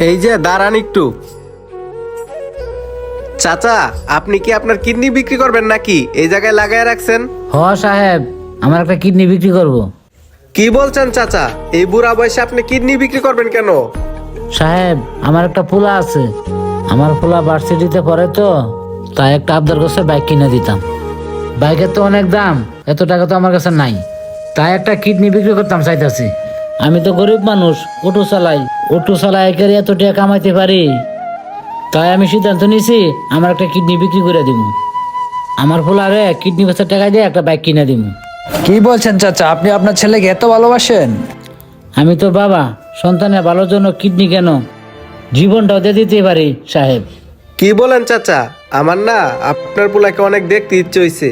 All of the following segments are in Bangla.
এই যে দাঁড়ান একটু। চাচা আপনি কি আপনার কিডনি বিক্রি করবেন নাকি? এই জায়গায় লাগায় রাখছেন। হ সাহেব আমার একটা কিডনি বিক্রি করব। কি বলছেন চাচা? এই বুড়া বয়সে আপনি কিডনি বিক্রি করবেন কেন? সাহেব আমার একটা পোলা আছে। আমার পোলা ভার্সিটিতে পড়ে তো তাই একটা আবদার করছে বাইক কিনে দিতাম। বাইকের তো অনেক দাম এত টাকা তো আমার কাছে নাই। তাই একটা কিডনি বিক্রি করতাম চাইতাছি। আমি তো গরিব মানুষ অটো চালাই। অটো চালাই একের এত টাকা কামাইতে পারি। তাই আমি সিদ্ধান্ত নিয়েছি আমার একটা কিডনি বিক্রি করে দিব। আমার পোলারে কিডনি বেচার টাকা দিয়ে একটা বাইক কিনে দিব। কি বলছেন চাচা? আপনি আপনার ছেলেকে এত ভালোবাসেন? আমি তো বাবা সন্তানের ভালোর জন্য কিডনি কেন? জীবনটাও দিয়ে দিতে পারি সাহেব। কি বলেন চাচা? আমার না আপনার পোলাকে অনেক দেখতে ইচ্ছে হইছে।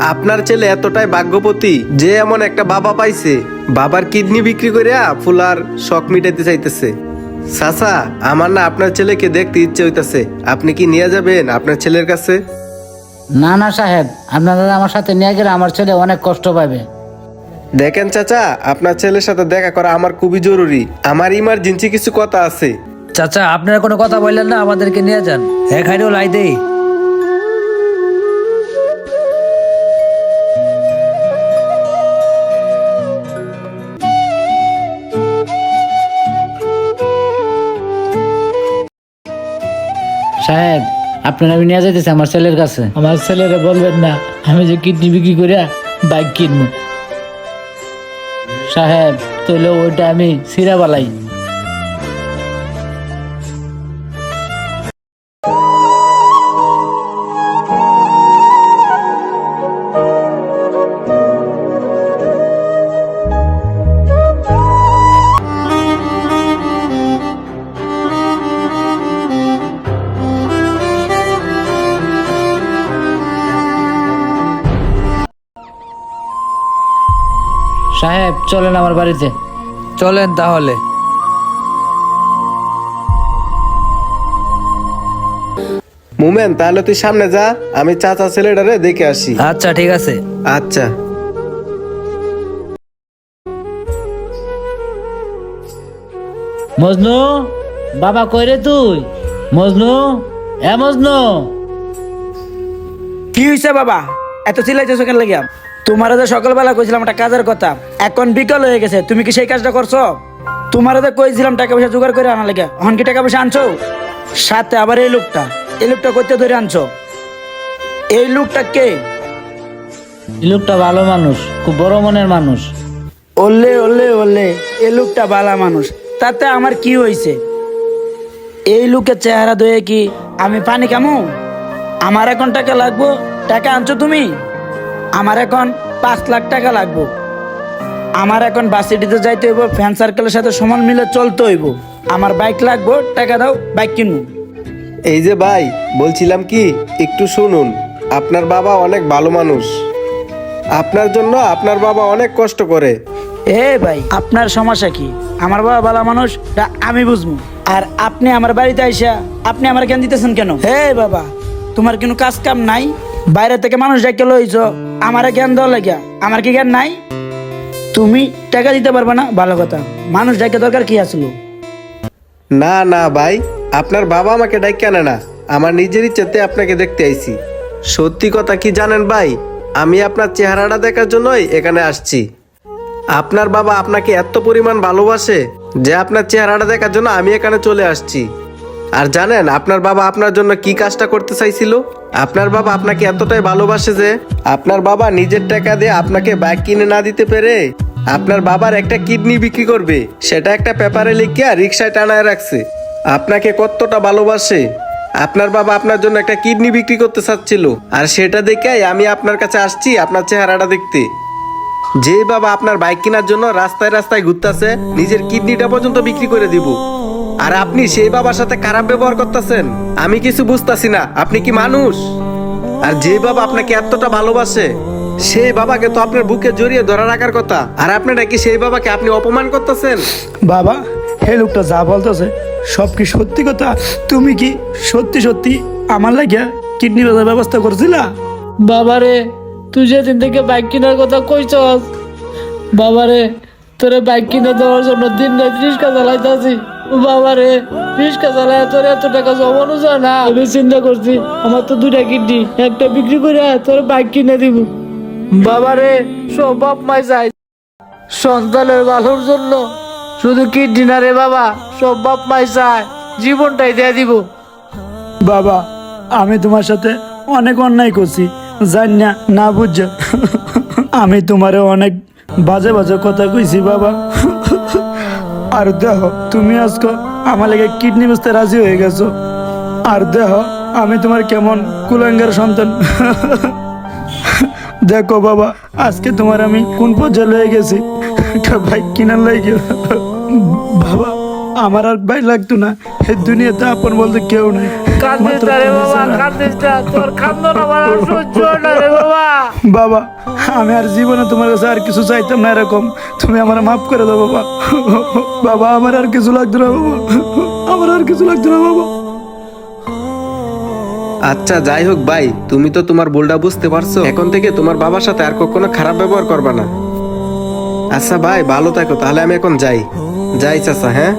আপনার ছেলে এতটাই ভাগ্যপতি যে এমন একটা বাবা পাইছে। বাবার কিডনি বিক্রি করিয়া ফুলার শখ মিটাইতে চাইতেছে। চাচা আমার না আপনার ছেলেকে দেখতে ইচ্ছে হইতাছে। আপনি কি নিয়ে যাবেন আপনার ছেলের কাছে? না না সাহেব আপনারা আমার সাথে নিয়ে গেলে আমার ছেলে অনেক কষ্ট পাবে। দেখেন চাচা আপনার ছেলের সাথে দেখা করা আমার খুবই জরুরি। আমার ইমার্জেন্সি কিছু কথা আছে। চাচা আপনারা কোনো কথা বললেন না আমাদেরকে নিয়ে যান। এখানেও লাই দেই। সাহেব, আপনারা আমি নিয়ে যাইতেছি আমার ছেলের কাছে। আমার ছেলেরা বলবেন না, আমি যে কিডনি বিক্রি করে বাইক কিনবো। সাহেব তাহলে ওইটা আমি সিরা বালাই। সাহেব চলেন আমার বাড়িতে। চলেন তাহলে। মুমেন তাহলে তুই সামনে যা আমি চাচা ছেলেটারে দেখে আসি। আচ্ছা ঠিক আছে। আচ্ছা। মজনু বাবা কই রে তুই? মজনু এ মজনু। কি হয়েছে বাবা? এত চিল্লাইতেছো কেন লাগিয়া? তোমার যে সকালবেলা কইছিলাম একটা কাজের কথা এখন বিকাল হয়ে গেছে তুমি কি সেই কাজটা করছ? তোমার যে কইছিলাম টাকা পয়সা জোগাড় করে আনা লাগে এখন কি টাকা পয়সা আনছো? সাথে আবার এই লোকটা এই লোকটা করতে ধরে আনছো? এই লোকটা কে? এই লোকটা ভালো মানুষ খুব বড় মনের মানুষ। ওলে ওলে ওলে এই লোকটা বালা মানুষ তাতে আমার কি হয়েছে এই লোকের চেহারা ধুয়ে কি আমি পানি কামু আমার এখন টাকা লাগবো? টাকা আনছো তুমি? আমার এখন পাঁচ লাখ টাকা লাগবো। আমার এখন বাসিটিতে যাইতে হইব ফ্যান সার্কেলের সাথে সমান মিলে চলতে হইব। আমার বাইক লাগবো টাকা দাও বাইক কিনবো। এই যে ভাই বলছিলাম কি একটু শুনুন আপনার বাবা অনেক ভালো মানুষ। আপনার জন্য আপনার বাবা অনেক কষ্ট করে। এ ভাই আপনার সমস্যা কি? আমার বাবা ভালো মানুষ তা আমি বুঝব। আর আপনি আমার বাড়িতে আইসা আপনি আমার জ্ঞান দিতেছেন কেন? হে বাবা তোমার কোনো কাজ কাম নাই? বাইরে থেকে মানুষ ডেকে লইছ, আমার জ্ঞান দেওয়া লাগিয়া। আমার কি জ্ঞান নাই? তুমি টাকা দিতে পারবে না, ভালো কথা। মানুষ ডেকে দরকার কি আসলো না না, ভাই, আপনার বাবা আমাকে ডাক কেন না। আমার নিজের ইচ্ছাতে আপনাকে দেখতে আইছি। সত্যি কথা কি জানেন ভাই? আমি আপনার চেহারাটা দেখার জন্যই এখানে আসছি। আপনার বাবা আপনাকে এত পরিমাণ ভালোবাসে যে আপনার চেহারাটা দেখার জন্য আমি এখানে চলে আসছি। আর জানেন, আপনার বাবা আপনার জন্য কি কাজটা করতে চাইছিল? আপনার বাবা আপনাকে এতটাই ভালোবাসে যে আপনার বাবা নিজের টাকা দিয়ে আপনাকে বাইক কিনে না দিতে পেরে আপনার বাবার একটা কিডনি বিক্রি করবে। সেটা একটা পেপারে লিখিয়া রিক্সায় টানায় রাখছে। আপনাকে কতটা ভালোবাসে। আপনার বাবা আপনার জন্য একটা কিডনি বিক্রি করতে চাচ্ছিল। আর সেটা দেখে আমি আপনার কাছে আসছি আপনার চেহারাটা দেখতে। যে বাবা আপনার বাইক কেনার জন্য রাস্তায় রাস্তায় ঘুরতেছে, নিজের কিডনিটা পর্যন্ত বিক্রি করে দিব। আর আপনি সেই বাবার সাথে খারাপ ব্যবহার করতেছেন? আমি কিছু বুঝতাছি না। আপনি কি মানুষ? আর যে বাবা আপনাকে এতটা ভালোবাসে সেই বাবাকে তো আপনার বুকে জড়িয়ে ধরা রাখার কথা। আর আপনি নাকি সেই বাবাকে আপনি অপমান করতেছেন? বাবা হে লোকটা যা বলতেছে সব কি সত্যি কথা? তুমি কি সত্যি সত্যি আমার লাগিয়া কিডনি বেচার ব্যবস্থা করছিলা? বাবারে তুই যেদিন থেকে বাইক কেনার কথা কইছস বাবারে তোরে বাইক কিনে দেওয়ার জন্য দিন রাত রিক্সা চালাইতাছি। বাবা রে রিক্সা চালায় তোর এত টাকা জমানো যায় না। আমি চিন্তা করছি, আমার তো দুটা কিডনি, একটা বিক্রি করে তোর বাইক কিনে দিব। বাবা রে সব বাপ মাই যায়। সন্তানের ভালোর জন্য শুধু কিডনি না রে বাবা, সব বাপ মাই চায় জীবনটাই দিয়ে দিব। বাবা, আমি তোমার সাথে অনেক অন্যায় করছি, জান না না আমি তোমারে অনেক বাজে বাজে কথা কইছি, বাবা। আর দেহ তুমি আজকে আমার লেগে কিডনি বেচতে রাজি হয়ে গেছো। আর দেহ আমি তোমার কেমন কুলাঙ্গার সন্তান। দেখো বাবা আজকে তোমার আমি কোন পর্যায়ে লয়ে গেছি। একটা বাইক কিনার লাগে। বাবা আমার আর ভাই লাগতো না। এই দুনিয়াতে আপন বলতে কেউ নেই। মাত্র না রে বাবা ছাড়া। কান্দিস না তোর কান্দন আমার সহ্য হয় না রে বাবা। বাবা, আমি আর জীবনে তোমার কাছে আর কিছু চাইতাম না এরকম। তুমি আমার মাফ করে দাও বাবা। বাবা, আমার আর কিছু লাগতো না বাবা। আমার আর কিছু লাগতো না বাবা। আচ্ছা যাই হোক ভাই, তুমি তো তোমার ভুলটা বুঝতে পারছ। এখন থেকে তোমার বাবার সাথে আর কখনো খারাপ ব্যবহার করবা না। আচ্ছা ভাই, ভালো থাকো, তাহলে আমি এখন যাই। যাই চাচা হ্যাঁ?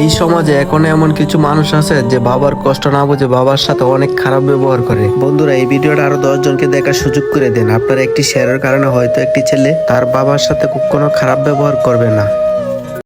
এই সমাজে এখন এমন কিছু মানুষ আছে যে বাবার কষ্ট না বুঝে বাবার সাথে অনেক খারাপ ব্যবহার করে। বন্ধুরা, এই ভিডিওটা আরও দশ জনকে দেখার সুযোগ করে দেন। আপনার একটি শেয়ারের কারণে হয়তো একটি ছেলে তার বাবার সাথে কোনো খারাপ ব্যবহার করবে না।